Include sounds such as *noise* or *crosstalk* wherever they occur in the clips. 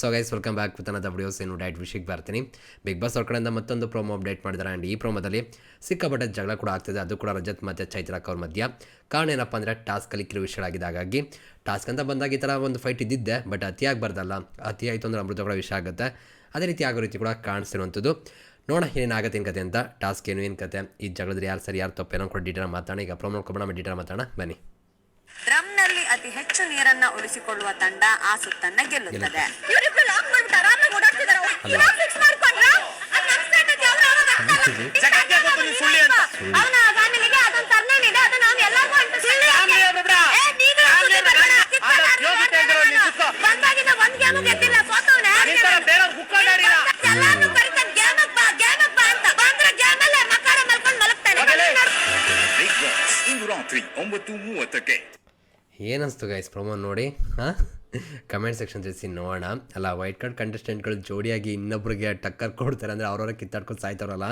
So guys welcome back with another videos ಏನು diet ವಿಷಯಕ್ಕೆ ಬರ್ತೀನಿ. ಬಿಗ್ ಬಾಸ್ ಅವ್ರ ಕಡೆಯಿಂದ ಮತ್ತೊಂದು ಪ್ರೋಮೋ ಅಪ್ಡೇಟ್ ಮಾಡಿದ್ದಾರೆ. ಆ್ಯಂಡ್ ಈ ಪ್ರೋಮೋದಲ್ಲಿ ಸಿಕ್ಕಾಪಟ್ಟೆ ಜಗಳ ಕೂಡ ಆಗ್ತಿದೆ. ಅದು ಕೂಡ ರಜತ್ ಮತ್ತು ಚೈತ್ರಕ್ ಅವ್ರ ಮಧ್ಯ. ಕಾರಣ ಏನಪ್ಪ ಅಂದರೆ ಟಾಸ್ಕಲ್ಲಿ ಕಿರು ವಿಷಯಗಳಾಗಿದೆ ಹಾಗಾಗಿ ಟಾಸ್ಕ್ ಅಂತ ಬಂದಾಗ ಈ ಥರ ಒಂದು ಫೈಟ್ ಇದ್ದಿದ್ದೆ ಬಟ್ ಅತಿಯಾಗಿ ಬರ್ದಲ್ಲ. ಅತಿ ಆಯಿತು ಅಂದರೆ ಅಮೃತ ಕೂಡ ವಿಷಯ ಆಗುತ್ತೆ. ಅದೇ ರೀತಿ ಆಗೋ ರೀತಿ ಕೂಡ ಕಾಣಿಸ್ತಿರುವಂಥದ್ದು. ನೋಡೋಣ ಏನಾಗುತ್ತೆ ಏನು ಕತೆ ಅಂತ. ಟಾಸ್ಕ್ ಏನು ಏನು ಕತೆ? ಈ ಜಗಳದ್ರೆ ಯಾರು ಸರಿ, ಯಾರು ತಪ್ಪೇನೋ ಕೂಡ ಡೀಟೇಲ್ ಮಾತಾಡೋಣ. ಈಗ ಪ್ರೋಮೋ ಕೊಡೋಣ ಡೀಟೇಲ್ ಮಾತಾಡೋಣ. ಬನ್ನಿ. ಅತಿ ಹೆಚ್ಚು ನೀರನ್ನ ಉಳಿಸಿಕೊಳ್ಳುವ ತಂಡ ಆ ಸುತ್ತನ್ನ ಗೆಲ್ಲುತ್ತದೆ. ಒಂಬತ್ತು ಮೂವತ್ತಕ್ಕೆ ಏನಿಸ್ತು ಗೈಸ್ ಪ್ರೊಮೋ ನೋಡಿ, ಹಾಂ? ಕಮೆಂಟ್ ಸೆಕ್ಷನ್ ತಿಳಿಸಿ ನೋಡೋಣ. ಅಲ್ಲ ವೈಟ್ ಕಾರ್ಡ್ ಕಂಟೆಸ್ಟೆಂಟ್ಗಳು ಜೋಡಿಯಾಗಿ ಇನ್ನೊಬ್ರಿಗೆ ಟಕ್ಕರ್ ಕೊಡ್ತಾರೆ ಅಂದರೆ ಅವ್ರವ್ರ ಕಿತ್ತಾಡ್ಕೊಂಡು ಸಾಯ್ತಾರಲ್ಲ?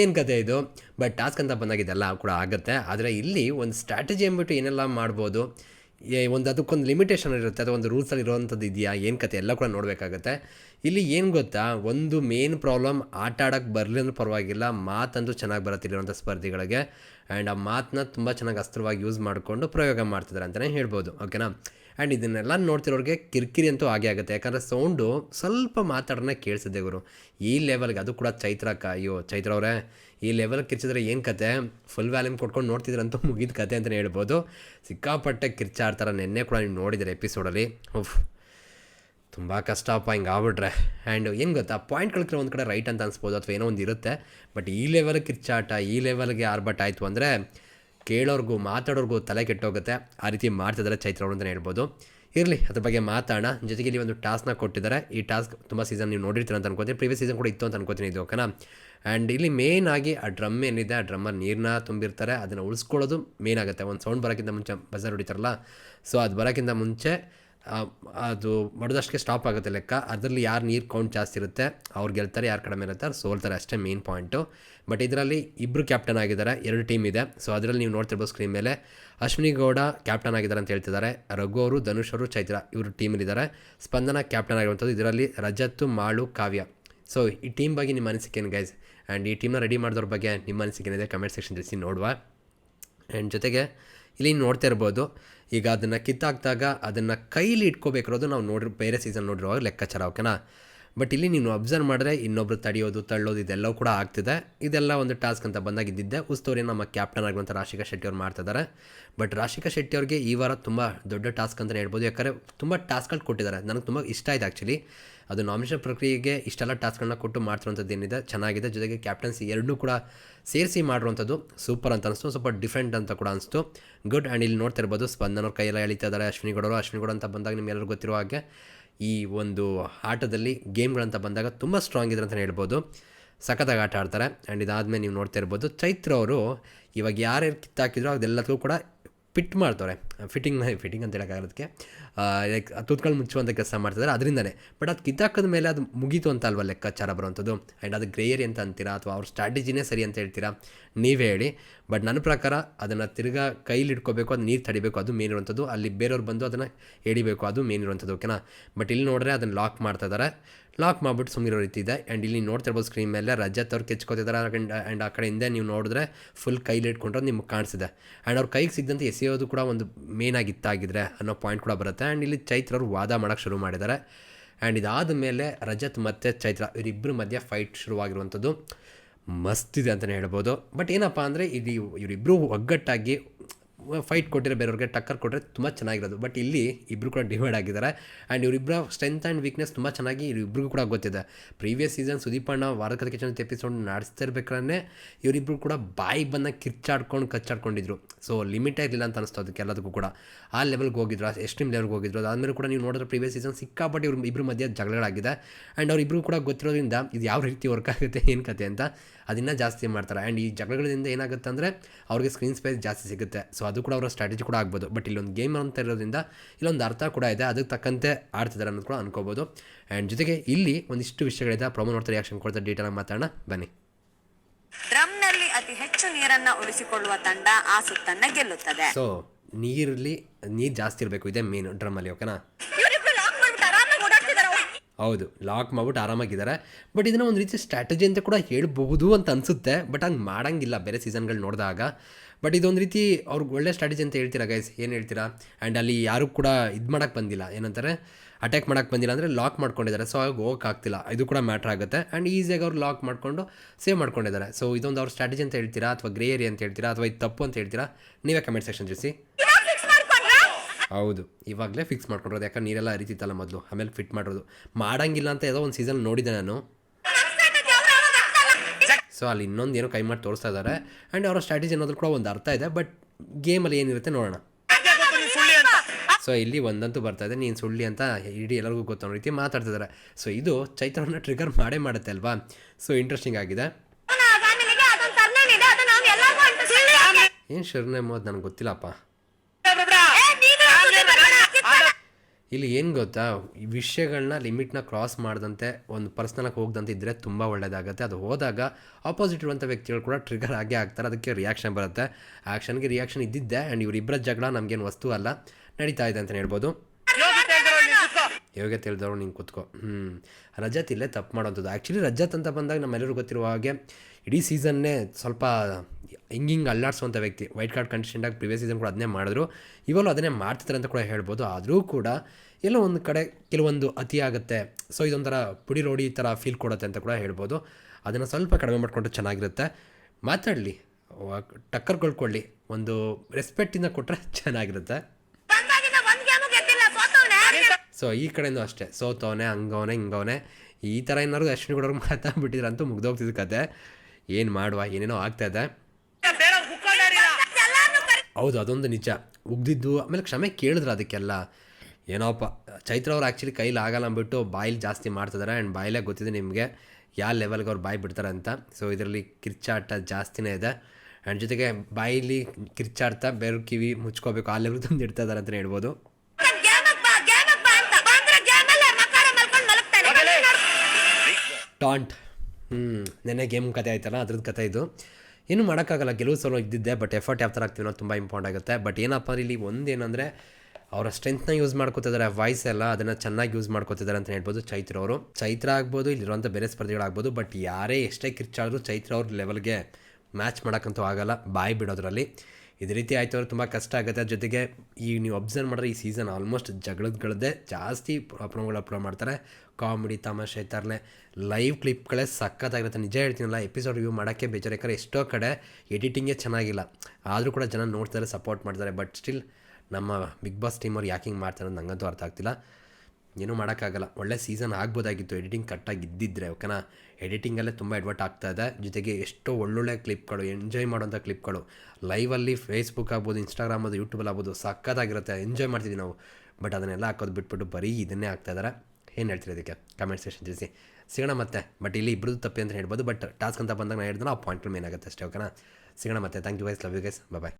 ಏನು ಕತೆ ಇದು? ಬಟ್ ಟಾಸ್ಕ್ ಅಂತ ಬಂದಾಗ ಇದೆಲ್ಲ ಕೂಡ ಆಗುತ್ತೆ. ಆದರೆ ಇಲ್ಲಿ ಒಂದು ಸ್ಟ್ರಾಟಜಿ ಅಂದ್ಬಿಟ್ಟು ಏನೆಲ್ಲ ಮಾಡ್ಬೋದು? ಒಂದು ಅದಕ್ಕೊಂದು ಲಿಮಿಟೇಷನ್ ಇರುತ್ತೆ ಅದು ಒಂದು ರೂಲ್ಸಲ್ಲಿ ಇರೋವಂಥದ್ದು ಇದೆಯಾ? ಏನು ಕತೆ? ಎಲ್ಲ ಕೂಡ ನೋಡಬೇಕಾಗತ್ತೆ. ಇಲ್ಲಿ ಏನು ಗೊತ್ತಾ? ಒಂದು ಮೇನ್ ಪ್ರಾಬ್ಲಮ್ ಆಟ ಆಡೋಕ್ಕೆ ಬರಲಿ ಅಂದ್ರೆ ಪರವಾಗಿಲ್ಲ ಮಾತಂತೂ ಚೆನ್ನಾಗಿ ಬರುತ್ತಿರುವಂಥ ಸ್ಪರ್ಧಿಗಳಿಗೆ. ಆ್ಯಂಡ್ ಆ ಮಾತನ್ನ ತುಂಬ ಚೆನ್ನಾಗಿ ಅಸ್ತ್ರವಾಗಿ ಯೂಸ್ ಮಾಡಿಕೊಂಡು ಪ್ರಯೋಗ ಮಾಡ್ತಿದ್ದಾರೆ ಅಂತಲೇ ಹೇಳ್ಬೋದು ಓಕೆನಾ ಆ್ಯಂಡ್ ಇದನ್ನೆಲ್ಲ ನೋಡ್ತಿರೋರಿಗೆ ಕಿರಿಕಿರಿ ಅಂತೂ ಆಗೇ ಆಗುತ್ತೆ. ಯಾಕಂದರೆ ಸೌಂಡು ಸ್ವಲ್ಪ ಮಾತಾಡೋಣ ಕೇಳಿಸಿದೆ ಗುರು. ಈ ಲೆವೆಲ್ಗೆ ಅದು ಕೂಡ ಚೈತ್ರಕ್ಕ ಅಯ್ಯೋ, ಚೈತ್ರ ಅವರೇ, ಈ ಲೆವೆಲ್ಗೆ ಕಿರ್ಚಿದ್ರೆ ಏನು ಕತೆ? ಫುಲ್ ವ್ಯಾಲ್ಯೂಮ್ ಕೊಟ್ಕೊಂಡು ನೋಡ್ತಿದ್ರಂತೂ ಮುಗಿದ ಕತೆ ಅಂತಲೇ ಹೇಳ್ಬೋದು. ಸಿಕ್ಕಾಪಟ್ಟೆ ಕಿರ್ಚಾಡ್ತಾರೆ. ನಿನ್ನೆ ಕೂಡ ನೀವು ನೋಡಿದ್ರೆ ಎಪಿಸೋಡಲ್ಲಿ ಉಫ್ ತುಂಬ ಕಷ್ಟಪ್ಪ, ಹಿಂಗೆ ಆಗ್ಬಿಟ್ರೆ. ಆ್ಯಂಡ್ ಏನು ಗೊತ್ತಾ ಪಾಯಿಂಟ್ ಕಳ್ಕೊಂಡ್ರೆ ಒಂದು ಕಡೆ ರೈಟ್ ಅಂತ ಅನ್ಸ್ಬೋದು ಅಥವಾ ಏನೋ ಒಂದು ಇರುತ್ತೆ. ಬಟ್ ಈ ಲೆವೆಲ್ ಕಿರ್ಚಾಟ, ಈ ಲೆವೆಲ್ಗೆ ಆರ್ಭಟ ಆಯಿತು ಅಂದರೆ ಕೇಳೋರ್ಗೂ, ಮಾತಾಡೋರ್ಗೂ ತಲೆ ಕೆಟ್ಟೋಗುತ್ತೆ. ಆ ರೀತಿ ಮಾಡ್ತಿದ್ದಾರೆ ಚೈತ್ರ ಅವರು ಅಂತಲೇ ಹೇಳ್ಬೋದು. ಇರಲಿ, ಅದ್ರ ಬಗ್ಗೆ ಮಾತಾಡೋಣ. ಜೊತೆಗೆ ಇಲ್ಲಿ ಒಂದು ಟಾಸ್ಕ್ನ ಕೊಟ್ಟಿದ್ದಾರೆ. ಈ ಟಾಸ್ಕ್ ತುಂಬ ಸೀಸನ್ ನೀವು ನೋಡಿರ್ತೀರ ಅಂತ ಅನ್ಕೋತೀನಿ. ಪ್ರೀವಿಯಸ್ ಸೀಸನ್ ಕೂಡ ಇತ್ತು ಅಂತ ಅನ್ಕೋತೀನಿ ಇದು, ಓಕೆನಾ? ಆ್ಯಂಡ್ ಇಲ್ಲಿ ಮೇನ್ ಆಗಿ ಆ ಡ್ರಮ್ ಏನಿದೆ, ಆ ಡ್ರಮ್ಮಲ್ಲಿ ನೀರನ್ನ ತುಂಬಿರ್ತಾರೆ. ಅದನ್ನು ಉಳಿಸ್ಕೊಳ್ಳೋದು ಮೇನ್ ಆಗುತ್ತೆ. ಒಂದು ಸೌಂಡ್ ಬರೋಕ್ಕಿಂತ ಮುಂಚೆ ಬಜಾರ್ ಹೊಡಿತಾರಲ್ಲ. ಸೊ ಅದು ಬರೋಕ್ಕಿಂತ ಮುಂಚೆ ಅದು ಮಡದಷ್ಟಕ್ಕೆ ಸ್ಟಾಪ್ ಆಗುತ್ತೆ ಲೆಕ್ಕ. ಅದರಲ್ಲಿ ಯಾರು ನೀರು ಕೌಂಟ್ ಜಾಸ್ತಿ ಇರುತ್ತೆ, ಅವ್ರು ಗೆಲ್ತಾರೆ, ಯಾರು ಕಡಿಮೆ ಇರುತ್ತೆ, ಅವ್ರು ಸೋಲ್ತಾರೆ ಅಷ್ಟೇ ಮೇನ್ ಪಾಯಿಂಟು ಬಟ್ ಇದರಲ್ಲಿ ಇಬ್ಬರು ಕ್ಯಾಪ್ಟನ್ ಆಗಿದ್ದಾರೆ, ಎರಡು ಟೀಮ್ ಇದೆ. ಸೊ ಅದರಲ್ಲಿ ನೀವು ನೋಡ್ತಿರ್ಬೋದು ಸ್ಕ್ರೀನ್ ಮೇಲೆ. ಅಶ್ವಿನಿ ಗೌಡ ಕ್ಯಾಪ್ಟನ್ ಆಗಿದ್ದಾರೆ ಅಂತ ಹೇಳ್ತಿದ್ದಾರೆ, ರಘು ಅವರು, ಧನುಷ್ ಅವರು, ಚೈತ್ರ ಇವರು ಟೀಮಲ್ಲಿದ್ದಾರೆ ಸ್ಪಂದನ ಕ್ಯಾಪ್ಟನ್ ಆಗಿರುವಂಥದ್ದು ಇದರಲ್ಲಿ ರಜತ್ತು, ಮಾಳು, ಕಾವ್ಯ. ಸೊ ಈ ಟೀಮ್ ಬಗ್ಗೆ ನಿಮ್ಮ ಅನಿಸಿಕೆ ಏನು ಗೈಸ್ ಆ್ಯಂಡ್ ಈ ಟೀಮ್ನ ರೆಡಿ ಮಾಡಿದವ್ರ ಬಗ್ಗೆ ನಿಮ್ಮ ಅನಿಸಿಕೆ ಏನಿದೆ? ಕಮೆಂಟ್ ಸೆಕ್ಷನ್ ತಿಳಿಸಿ ನೋಡುವ. ಆ್ಯಂಡ್ ಜೊತೆಗೆ ಇಲ್ಲಿ ನೋಡ್ತಾ ಇರ್ಬೋದು. ಈಗ ಅದನ್ನು ಕಿತ್ತಾಕ್ದಾಗ ಅದನ್ನು ಕೈಲಿ ಇಟ್ಕೋಬೇಕಿರೋದು ನಾವು ನೋಡಿರೋ, ಬೇರೆ ಸೀಸನ್ ನೋಡಿರುವಾಗ ಲೆಕ್ಕಾಚಾರ ಓಕೆನಾ ಬಟ್ ಇಲ್ಲಿ ನೀವು ಅಬ್ಸರ್ವ್ ಮಾಡಿದ್ರೆ ಇನ್ನೊಬ್ರು ತಡೆಯೋದು, ತಳ್ಳೋದು ಇದೆಲ್ಲವೂ ಕೂಡ ಆಗ್ತಿದೆ. ಇದೆಲ್ಲ ಒಂದು ಟಾಸ್ಕ್ ಅಂತ ಬಂದಾಗ ಇದ್ದಿದ್ದೆ ಉಸ್ತುವಾರಿ ನಮ್ಮ ಕ್ಯಾಪ್ಟನ್ ಆಗುವಂಥ ರಾಶಿಕಾ ಶೆಟ್ಟಿ ಅವ್ರು ಮಾಡ್ತಿದ್ದಾರೆ. ಬಟ್ ರಾಶಿಕಾ ಶೆಟ್ಟಿ ಅವ್ರಿಗೆ ಈ ವಾರ ತುಂಬ ದೊಡ್ಡ ಟಾಸ್ಕ್ ಅಂತಲೇ ಹೇಳ್ಬೋದು. ಯಾಕಂದರೆ ತುಂಬ ಟಾಸ್ಕ್ಗಳು ಕೊಟ್ಟಿದ್ದಾರೆ. ನನಗೆ ತುಂಬ ಇಷ್ಟ ಆಯ್ತು ಆ್ಯಕ್ಚುಲಿ ಅದು ನಾಮಿನೇಷನ್ ಪ್ರಕ್ರಿಯೆಗೆ ಇಷ್ಟೆಲ್ಲ ಟಾಸ್ಕ್ಗಳನ್ನ ಕೊಟ್ಟು ಮಾಡ್ತಿರುವಂಥದ್ದು ಏನಿದೆ? ಚೆನ್ನಾಗಿದೆ. ಜೊತೆಗೆ ಕ್ಯಾಪ್ಟನ್ಸಿ ಎರಡನ್ನೂ ಕೂಡ ಸೇರಿಸಿ ಮಾಡಿರುವಂಥದ್ದು ಸೂಪರ್ ಅಂತ ಅನಿಸ್ತು. ಸ್ವಲ್ಪ ಡಿಫ್ರೆಂಟ್ ಅಂತ ಕೂಡ ಅನಿಸ್ತು. ಗುಡ್ ಆ್ಯಂಡ್ ಇಲ್ಲಿ ನೋಡ್ತಾ ಇರ್ಬೋದು. ಸ್ಪಂದನ ಅವ್ರ ಕೈಯೆಲ್ಲ ಎಳಿತಾ ಇದ್ದಾರೆ. ಅಶ್ವಿನಿ ಗೌಡರು. ಅಶ್ವಿನಿ ಗೌಡ ಅಂತ ಬಂದಾಗ ನಿಮ್ಗೆಲ್ಲರಿಗೂ ಗೊತ್ತಿರೋ ಹಾಗೆ ಈ ಒಂದು ಆಟದಲ್ಲಿ ಗೇಮ್ಗಳಂತ ಬಂದಾಗ ತುಂಬ ಸ್ಟ್ರಾಂಗ್ ಇದ್ರು ಅಂತಲೇ ಹೇಳ್ಬೋದು. ಸಖತ್ತಾಗಿ ಆಟ ಆಡ್ತಾರೆ. ಆ್ಯಂಡ್ ಇದಾದಮೇಲೆ ನೀವು ನೋಡ್ತಾ ಇರ್ಬೋದು, ಚೈತ್ರ ಅವರು ಇವಾಗ ಯಾರ್ಯಾರು ಕಿತ್ತಾಕಿದ್ರು ಅದೆಲ್ಲದಕ್ಕೂ ಕೂಡ ಪಿಟ್ ಮಾಡ್ತಾರೆ ಫಿಟ್ಟಿಂಗ್ ಫಿಟ್ಟಿಂಗ್ ಅಂತ ಹೇಳೋಕ್ಕಾಗೋದಕ್ಕೆ. ಲೈಕ್ ತೂತ್ಗಳು ಮುಚ್ಚುವಂಥ ಕೆಲಸ ಮಾಡ್ತಿದ್ದಾರೆ ಅದರಿಂದನೇ. ಬಟ್ ಅದು ಕಿತ್ತಾಕದ ಮೇಲೆ ಅದು ಮುಗೀತು ಅಂತ ಅಲ್ವಾ ಲೆಕ್ಕಾಚಾರ ಬರುವಂಥದ್ದು? ಆ್ಯಂಡ್ ಅದು ಗ್ರೇಯರಿ ಅಂತ ಅಂತೀರಾ? ಅಥವಾ ಅವ್ರ ಸ್ಟ್ರಾಟಜಿನೇ ಸರಿ ಅಂತ ಹೇಳ್ತೀರಾ? ನೀವೇ ಹೇಳಿ. ಬಟ್ ನನ್ನ ಪ್ರಕಾರ ಅದನ್ನು ತಿರ್ಗಾ ಕೈಲಿ ಇಟ್ಕೋಬೇಕು, ಅದು ನೀರು ತಡಿಬೇಕು, ಅದು ಮೇನ್ ಇರುವಂಥದ್ದು. ಅಲ್ಲಿ ಬೇರೆಯವ್ರು ಬಂದು ಅದನ್ನು ಹಿಡಿಬೇಕು ಅದು ಮೇನ್ ಇರುವಂಥದ್ದು ಓಕೆನಾ ಬಟ್ ಇಲ್ಲಿ ನೋಡಿದ್ರೆ ಅದನ್ನು ಲಾಕ್ ಮಾಡ್ತಾ ಇದ್ದಾರೆ ಲಾಕ್ ಮಾಡಿಬಿಟ್ಟು ಸುಮ್ಮನಿರೋ ರೀತಿ ಇದೆ. ಆ್ಯಂಡ್ ಇಲ್ಲಿ ನೋಡ್ತಾ ಇರ್ಬೋದು ಸ್ಕ್ರೀನ್ ಮೇಲೆ ರಜತ್ ಅವ್ರು ಕೆಚ್ಕೋತಿದ್ದಾರೆ ಆ್ಯಂಡ್ ಆ ಕಡೆ ಹಿಂದೆ ನೀವು ನೋಡಿದ್ರೆ ಫುಲ್ ಕೈಲಿ ಇಟ್ಕೊಂಡ್ರೆ ನಿಮ್ಗೆ ಕಾಣಿಸಿದೆ. ಆ್ಯಂಡ್ ಅವ್ರ ಕೈಗೆ ಸಿಗ್ದಂತೆ ಎಸೆಯೋದು ಕೂಡ ಒಂದು ಮೇನ್ ಆಗಿ ಇತ್ತಾಗಿದ್ರೆ ಅನ್ನೋ ಪಾಯಿಂಟ್ ಕೂಡ ಬರುತ್ತೆ. ಆ್ಯಂಡ್ ಇಲ್ಲಿ ಚೈತ್ರ ಅವರು ವಾದ ಮಾಡೋಕ್ಕೆ ಶುರು ಮಾಡಿದ್ದಾರೆ. ಆ್ಯಂಡ್ ಇದಾದ ಮೇಲೆ ರಜತ್ ಮತ್ತು ಚೈತ್ರ ಇವರಿಬ್ಬರ ಮಧ್ಯೆ ಫೈಟ್ ಶುರುವಾಗಿರುವಂಥದ್ದು ಮಸ್ತ್ ಇದೆ ಅಂತಲೇ ಹೇಳ್ಬೋದು. ಬಟ್ ಏನಪ್ಪ ಅಂದರೆ ಇಲ್ಲಿ ಇವರಿಬ್ಬರು ಒಗ್ಗಟ್ಟಾಗಿ ಫೈಟ್ ಕೊಟ್ಟಿರೋ ಬೇರೆಯವ್ರಿಗೆ ಟಕ್ಕರ್ ಕೊಟ್ಟರೆ ತುಂಬ ಚೆನ್ನಾಗಿರೋದು. ಬಟ್ ಇಲ್ಲಿ ಇಬ್ಬರು ಕೂಡ ಡಿವೈಡ್ ಆಗಿದ್ದಾರೆ. ಆ್ಯಂಡ್ ಇವರಿಬ್ಬರ ಸ್ಟ್ರೆಂತ್ ಆ್ಯಂಡ್ ವೀಕ್ನೆಸ್ ತುಂಬ ಚೆನ್ನಾಗಿ ಇವರಿಬ್ಬರಿಗೂ ಕೂಡ ಗೊತ್ತಿದೆ. ಪ್ರೀವಿಯಸ್ ಸೀಸನ್ ಸುದೀಪಣ್ಣ ವಾರಕದ ಕಿಚನ್ ಎಪಿಸೋಡ್ ನಡೆಸ್ತಾ ಇರ್ಬೇಕಾದ್ರೆ ಇವರಿಬ್ಬರು ಕೂಡ ಬಾಯಿ ಬಂದ ಕಿರ್ಚಾಡ್ಕೊಂಡು ಕಚ್ಚಾಡ್ಕೊಂಡಿದ್ರು. ಸೊ ಲಿಮಿಟ್ ಇರಲಿಲ್ಲ ಅಂತ ಅನಿಸ್ತು ಅದಕ್ಕೆ ಎಲ್ಲದಕ್ಕೂ ಕೂಡ. ಆ ಲೆವೆಲ್ಗೆ ಹೋಗಿದ್ರು ಎಕ್ಸ್ಟ್ರೀಮ್ ಲೆವೆಲ್ಗೆ ಹೋಗಿದ್ರು. ಅದಾದಮೇಲೆ ಕೂಡ ನೀವು ನೋಡಿದ್ರೆ ಪ್ರೀವಿಯಸ್ ಸೀಸನ್ ಸಿಕ್ಕಾಪಟ್ಟೆ ಇವ್ರ ಇಬ್ಬರು ಮಧ್ಯೆ ಜಗಳಾಗಿದೆ ಆ್ಯಂಡ್ ಅವ್ರಿಬ್ರು ಕೂಡ ಗೊತ್ತಿರೋದ್ರಿಂದ ಇದು ಯಾವ ರೀತಿ ವರ್ಕ್ ಆಗುತ್ತೆ, ಏನು ಕತೆ ಅಂತ, ಅದನ್ನು ಜಾಸ್ತಿ ಮಾಡ್ತಾರೆ. ಆ್ಯಂಡ್ ಈ ಜಗಳಗಳಿಂದ ಏನಾಗುತ್ತೆ ಅಂದರೆ ಅವ್ರಿಗೆ ಸ್ಕ್ರೀನ್ ಸ್ಪೇಸ್ ಜಾಸ್ತಿ ಸಿಗುತ್ತೆ. ಸೊ ಅದು ಕೂಡ ಅವರ ಸ್ಟ್ರಾಟಜಿ ಕೂಡ ಆಗ್ಬೋದು. ಬಟ್ ಇಲ್ಲೊಂದು ಗೇಮ್ ಅಂತ ಇರೋದ್ರಿಂದ ಇಲ್ಲೊಂದು ಅರ್ಥ ಕೂಡ ಇದೆ. ಅದಕ್ಕೆ ತಕ್ಕಂತೆ ಆಡ್ತಿದ್ದಾರೆ ಅನ್ನೋದು ಕೂಡ ಅನ್ಕೋಬೋದು. ಆ್ಯಂಡ್ ಜೊತೆಗೆ ಇಲ್ಲಿ ಒಂದಿಷ್ಟು ವಿಷಯಗಳಿದೆ. ಪ್ರೊಮೋ ನೋಡ್ತಾ ರಿಯಾಕ್ಷನ್ ಕೊಡ್ತಾ ಆಗಿ ಮಾತಾಡೋಣ. ಬನ್ನಿ. ಡ್ರಮ್ನಲ್ಲಿ ಅತಿ ಹೆಚ್ಚು ನೀರನ್ನು ಉಳಿಸಿಕೊಳ್ಳುವ ತಂಡ ಆ ಸುತ್ತನ್ನ ಗೆಲ್ಲುತ್ತದೆ. ಸೊ ನೀರಲ್ಲಿ ನೀರು ಜಾಸ್ತಿ ಇರಬೇಕು. ಇದೆ ಮೇನ್ ಡ್ರಮ್ಮಲ್ಲಿ ಓಕೆನಾ ಹೌದು ಲಾಕ್ ಮಾಡ್ಬಿಟ್ಟು ಆರಾಮಾಗಿದ್ದಾರೆ. ಬಟ್ ಇದನ್ನು ಒಂದು ರೀತಿ ಸ್ಟ್ರಾಟಜಿ ಅಂತ ಕೂಡ ಹೇಳ್ಬಹುದು ಅಂತ ಅನಿಸುತ್ತೆ. ಬಟ್ ಹಂಗೆ ಮಾಡೋಂಗಿಲ್ಲ. ಬೇರೆ ಸೀಸನ್ಗಳು ನೋಡಿದಾಗ. ಬಟ್ ಇದೊಂದು ರೀತಿ ಅವ್ರಿಗೆ ಒಳ್ಳೆ ಸ್ಟ್ರಾಟಜಿ ಅಂತ ಹೇಳ್ತೀರಾ ಗೈಸ್ ಏನು ಹೇಳ್ತೀರಾ? ಆ್ಯಂಡ್ ಅಲ್ಲಿ ಯಾರು ಕೂಡ ಇದು ಮಾಡೋಕ್ಕೆ ಬಂದಿಲ್ಲ. ಏನಂತಾರೆ ಅಟ್ಯಾಕ್ ಮಾಡೋಕ್ಕೆ ಬಂದಿಲ್ಲ ಅಂದರೆ ಲಾಕ್ ಮಾಡ್ಕೊಂಡಿದ್ದಾರೆ. ಸೊ ಆಗ ಹೋಗೋಕ್ಕಾಗ್ತಿಲ್ಲ ಇದು ಕೂಡ ಮ್ಯಾಟ್ರ್ ಆಗುತ್ತೆ. ಆ್ಯಂಡ್ ಈಸಿಯಾಗಿ ಅವ್ರು ಲಾಕ್ ಮಾಡಿಕೊಂಡು ಸೇವ್ ಮಾಡ್ಕೊಂಡಿದ್ದಾರೆ. ಸೊ ಇದೊಂದು ಅವ್ರ ಸ್ಟ್ರಾಟಜಿ ಅಂತ ಹೇಳ್ತೀರಾ ಅಥವಾ ಗ್ರೇ ಅಂತ ಹೇಳ್ತೀರಾ ಅಥವಾ ಇದು ತಪ್ಪು ಅಂತ ಹೇಳ್ತೀರಾ? ನೀವೇ ಕಮೆಂಟ್ ಸೆಕ್ಷನ್ ತಿಳಿಸಿ. ಹೌದು. ಇವಾಗಲೇ ಫಿಕ್ಸ್ ಮಾಡ್ಕೊಂಡಿರೋದು. ಯಾಕಂದ್ರೆ ನೀರೆಲ್ಲ ಅರಿತಿತ್ತಲ್ಲ ಮೊದಲು. ಆಮೇಲೆ ಫಿಟ್ ಮಾಡಿರೋದು. ಮಾಡೋಂಗಿಲ್ಲ ಅಂತ ಏನೋ ಒಂದು ಸೀಸನ್ ನೋಡಿದೆ ನಾನು. ಸೊ ಅಲ್ಲಿ ಇನ್ನೊಂದು ಏನೋ ಕೈ ಮಾಡಿ ತೋರಿಸ್ತಾ ಇದ್ದಾರೆ ಆ್ಯಂಡ್ ಅವರ ಸ್ಟ್ರಾಟಜಿ ಅನ್ನೋದು ಕೂಡ ಒಂದು ಅರ್ಥ ಇದೆ ಬಟ್ ಗೇಮಲ್ಲಿ ಏನಿರುತ್ತೆ ನೋಡೋಣ. ಸೊ ಇಲ್ಲಿ ಒಂದಂತೂ ಬರ್ತಾ ಇದೆ. ನೀನು ಸುಳ್ಳಿ ಅಂತ ಇಡೀ ಎಲ್ಲರಿಗೂ ಗೊತ್ತೋ ರೀತಿ ಮಾತಾಡ್ತಿದ್ದಾರೆ ಸೊ ಇದು ಚೈತ್ರವನ್ನು ಟ್ರಿಗರ್ ಮಾಡೇ ಮಾಡುತ್ತೆ ಅಲ್ವಾ? ಸೊ ಇಂಟ್ರೆಸ್ಟಿಂಗ್ ಆಗಿದೆ. ಏನು ಶರ್ನೇಮ್ ಅದು ನನಗೆ ಗೊತ್ತಿಲ್ಲಪ್ಪ. ಇಲ್ಲಿ ಏನು ಗೊತ್ತಾ? ವಿಷಯಗಳನ್ನ ಲಿಮಿಟ್ನ ಕ್ರಾಸ್ ಮಾಡ್ದಂತೆ, ಒಂದು ಪರ್ಸ್ನಲಾಗಿ ಹೋಗ್ದಂತೆ ಇದ್ದರೆ ತುಂಬ ಒಳ್ಳೆಯದಾಗುತ್ತೆ ಅದು ಹೋದಾಗ ಆಪೋಸಿಟ್ ಇರುವಂಥ ವ್ಯಕ್ತಿಗಳು ಕೂಡ ಟ್ರಿಗರ್ ಆಗೇ ಆಗ್ತಾರೆ. ಅದಕ್ಕೆ ರಿಯಾಕ್ಷನ್ ಬರುತ್ತೆ. ಆ್ಯಕ್ಷನ್ಗೆ ರಿಯಾಕ್ಷನ್ ಇದ್ದಿದ್ದೆ ಆ್ಯಂಡ್ ಇವರಿಬ್ಬರ ಜಗಳ ನಮಗೇನು ವಸ್ತು ಅಲ್ಲ, ನಡೀತಾ ಇದೆ ಅಂತಲೇ ಹೇಳ್ಬೋದು ಯೋಗ್ಯತೆ ಇಲ್ದಿರೋಳು ನೀನ್ ಕುತ್ಕೋ. ಯೋಗ್ಯ ತಿಳಿದವರು ನೀನು ಕೂತ್ಕೋ. ಹ್ಞೂ ರಜತ್ ಇಲ್ಲೇ ತಪ್ಪು ಮಾಡೋಂಥದ್ದು. ಆ್ಯಕ್ಚುಲಿ ರಜತ್ ಅಂತ ಬಂದಾಗ ನಮ್ಮೆಲ್ಲರಿಗೂ ಗೊತ್ತಿರುವ ಹಾಗೆ ಇಡೀ ಸೀಸನ್ನೇ ಸ್ವಲ್ಪ ಹಿಂಗೆ ಹಿಂಗೆ ಅಲ್ಲಾಡಿಸುವಂಥ ವ್ಯಕ್ತಿ. ವೈಟ್ ಕಾರ್ಡ್ ಕಂಡೀಷನ್ಡಾಗಿ ಪ್ರಿವಿಯಸ್ ಸೀಸನ್ ಕೂಡ ಅದನ್ನೇ ಮಾಡಿದ್ರು. ಇವಾಗಲೂ ಅದನ್ನೇ ಮಾಡ್ತಿದ್ದಾರೆ ಅಂತ ಕೂಡ ಹೇಳ್ಬೋದು. ಆದರೂ ಕೂಡ ಎಲ್ಲೋ ಒಂದು ಕಡೆ ಕೆಲವೊಂದು ಅತಿ ಆಗುತ್ತೆ. ಸೊ ಇದೊಂಥರ ಪುಡಿ ರೋಡಿ ಥರ ಫೀಲ್ ಕೊಡುತ್ತೆ ಅಂತ ಕೂಡ ಹೇಳ್ಬೋದು. ಅದನ್ನು ಸ್ವಲ್ಪ ಕಡಿಮೆ ಮಾಡಿಕೊಂಡ್ರೆ ಚೆನ್ನಾಗಿರುತ್ತೆ. ಮಾತಾಡಲಿ. ಟಕ್ಕರ್ ಕೊಳ್ಕೊಳ್ಳಿ ಒಂದು ರೆಸ್ಪೆಕ್ಟಿಂದ ಕೊಟ್ಟರೆ *laughs* ಚೆನ್ನಾಗಿರುತ್ತೆ. ಸೊ ಈ ಕಡೆಯಿಂದ ಅಷ್ಟೇ. ಸೋತವನೆ ಹಂಗವನೆ, ಹಿಂಗವನೆ. ಈ ಥರ ಏನಾದ್ರು ಅಶ್ವಿನಿ ಕೂಡ ಮಾತಾಡ್ಬಿಟ್ಟಿದ್ರೆ ಅಂತೂ ಮುಗ್ದೋಗ್ತಿದ್ದು ಕತೆ. ಏನು ಮಾಡುವ, ಏನೇನೋ ಆಗ್ತಾ ಇದೆ. ಹೌದು, ಅದೊಂದು ನಿಜ. ಉಗ್ದಿದ್ದು, ಆಮೇಲೆ ಕ್ಷಮೆ ಕೇಳಿದ್ರು ಅದಕ್ಕೆಲ್ಲ. ಏನೋಪ್ಪ ಚೈತ್ರ ಅವ್ರು ಆ್ಯಕ್ಚುಲಿ ಕೈಲಿ ಆಗಲ್ಲ ಅಂದ್ಬಿಟ್ಟು ಬಾಯಿಲಿ ಜಾಸ್ತಿ ಮಾಡ್ತಿದ್ದಾರೆ ಆ್ಯಂಡ್ ಬಾಯಿಲೇ ಗೊತ್ತಿದೆ ನಿಮಗೆ ಯಾವ ಲೆವೆಲ್ಗೆ ಅವ್ರು ಬಾಯಿ ಬಿಡ್ತಾರೆ ಅಂತ. ಸೊ ಇದರಲ್ಲಿ ಕಿರ್ಚಾಟ ಜಾಸ್ತಿನೇ ಇದೆ. ಆ್ಯಂಡ್ ಜೊತೆಗೆ ಬಾಯಿಲಿ ಕಿರ್ಚಾಡ್ತಾ ಬೇರೆ ಕಿವಿ ಮುಚ್ಕೋಬೇಕು, ಆ ಲೆವೆಲ್ ತಂದು ಇಡ್ತಾ ಇದ್ದಾರೆ ಅಂತಲೇ ಹೇಳ್ಬೋದು. ಟಾಂಟ್. ಹ್ಞೂ ನೆನ್ನೆ ಗೇಮ್ ಕತೆ ಆಯ್ತಲ್ಲ ಅದ್ರದ್ದು ಕತೆ ಇದು. ಏನು ಮಾಡೋಕ್ಕಾಗಲ್ಲ, ಗೆಲುವು ಸೋಲೋ ಇದ್ದಿದ್ದೆ ಬಟ್ ಎಫರ್ಟ್ ಯಾವ ಥರ ಆಗ್ತೀವಿ ಅನ್ನೋದು ತುಂಬ ಇಂಪಾರ್ಟೆಂಟ್ ಆಗುತ್ತೆ. ಬಟ್ ಏನಪ್ಪ ಇಲ್ಲಿ ಒಂದೇನಂದರೆ, ಅವರ ಸ್ಟ್ರೆಂತ್ನ ಯೂಸ್ ಮಾಡ್ಕೋತಿದ್ದಾರೆ ವಾಯ್ಸ್ ಎಲ್ಲ ಅದನ್ನು ಚೆನ್ನಾಗಿ ಯೂಸ್ ಮಾಡ್ಕೋತಿದ್ದಾರೆ ಅಂತ ಹೇಳ್ಬೋದು ಚೈತ್ರ ಅವರು. ಚೈತ್ರ ಆಗ್ಬೋದು ಇಲ್ಲಿರುವಂಥ ಬೇರೆ ಸ್ಪರ್ಧೆಗಳಾಗ್ಬೋದು ಬಟ್ ಯಾರೇ ಎಷ್ಟೇ ಕಿರ್ಚಾಡಿದ್ರು ಚೈತ್ರ ಅವ್ರ ಲೆವೆಲ್ಗೆ ಮ್ಯಾಚ್ ಮಾಡೋಕ್ಕಂತೂ ಆಗಲ್ಲ, ಬಾಯಿ ಬಿಡೋದ್ರಲ್ಲಿ. ಇದೇ ರೀತಿ ಆಯಿತು ಅಂದ್ರೆ ತುಂಬ ಕಷ್ಟ ಆಗುತ್ತೆ. ಜೊತೆಗೆ ಈ ನೀವು ಅಬ್ಸರ್ವ್ ಮಾಡಿದ್ರೆ ಈ ಸೀಸನ್ ಆಲ್ಮೋಸ್ಟ್ ಜಗಳದ್ಗಳದ್ದೇ ಜಾಸ್ತಿ ಪ್ರಾಬ್ಲಮ್ಗಳು ಅಪ್ಲೋಡ್ ಮಾಡ್ತಾರೆ. ಕಾಮಿಡಿ ತಮಾಷೆ ಥರನೇ ಲೈವ್ ಕ್ಲಿಪ್ಗಳೇ ಸಖತ್ತಾಗಿರುತ್ತೆ. ನಿಜ ಹೇಳ್ತೀನಲ್ಲ ಎಪಿಸೋಡ್ ರಿವ್ಯೂ ಮಾಡೋಕ್ಕೆ ಬೇಜಾರು ಎಷ್ಟೋ ಕಡೆ ಎಡಿಟಿಂಗೇ ಚೆನ್ನಾಗಿಲ್ಲ. ಆದರೂ ಕೂಡ ಜನ ನೋಡ್ತಾರೆ ಸಪೋರ್ಟ್ ಮಾಡ್ತಾರೆ. ಬಟ್ ಸ್ಟಿಲ್ ನಮ್ಮ ಬಿಗ್ ಬಾಸ್ ಟೀಮವ್ರು ಯಾಕೆ ಹಿಂಗೆ ಮಾಡ್ತಾರೆ ಅನ್ನೋದು ನಂಗಂತೂ ಅರ್ಥ ಆಗ್ತಿಲ್ಲ. ಏನೂ ಮಾಡೋಕ್ಕಾಗಲ್ಲ. ಒಳ್ಳೆ ಸೀಸನ್ ಆಗ್ಬೋದಾಗಿತ್ತು. ಎಡಿಟಿಂಗ್ ಕಟ್ಟಾಗಿ ಇದ್ದಿದ್ದರೆ ಓಕೆನಾ? ಎಡಿಟಿಂಗಲ್ಲೇ ತುಂಬ ಎಡ್ವರ್ಟ್ ಆಗ್ತಾ ಇದೆ. ಜೊತೆಗೆ ಎಷ್ಟೋ ಒಳ್ಳೊಳ್ಳೆ ಕ್ಲಿಪ್ಗಳು, ಎಂಜಾಯ್ ಮಾಡೋಂಥ ಕ್ಲಿಪ್ಗಳು. ಲೈವಲ್ಲಿ ಫೇಸ್ಬುಕ್ ಆಗ್ಬೋದು ಇನ್ಸ್ಟಾಗ್ರಾಮ್ ಅದು ಯೂಟ್ಯೂಬಲ್ಲಿ ಆಗ್ಬೋದು ಸಕ್ಕತ್ತಾಗಿರುತ್ತೆ ಎಂಜಾಯ್ ಮಾಡ್ತೀವಿ ನಾವು. ಬಟ್ ಅದನ್ನೆಲ್ಲ ಹಾಕೋದು ಬಿಟ್ಬಿಟ್ಟು ಬರೀ ಇದನ್ನೇ ಆಗ್ತಾ ಇದ್ದಾರೆ. ಏನು ಹೇಳ್ತೀರಿ ಇದಕ್ಕೆ ಕಮೆಂಟ್ ಸೆಕ್ಷನ್ ತಿಳಿಸಿ. ಸಿಗೋಣ ಮತ್ತೆ. ಬಟ್ ಇಲ್ಲಿ ಇಬ್ಬರದ್ದು ತಪ್ಪಿ ಅಂತ ಹೇಳ್ಬೋದು. ಬಟ್ ಟಾಸ್ಕ್ ಅಂತ ಬಂದಾಗ ನಾನು ಹೇಳಿದ್ರೆ ಆ ಪಾಯಿಂಟ್ಗಳು ಮೇನ್ ಆಗುತ್ತೆ ಅಷ್ಟೇ, ಓಕೆನಾ? ಸಿಗೋಣ ಮತ್ತೆ. Thank you guys love you guys bye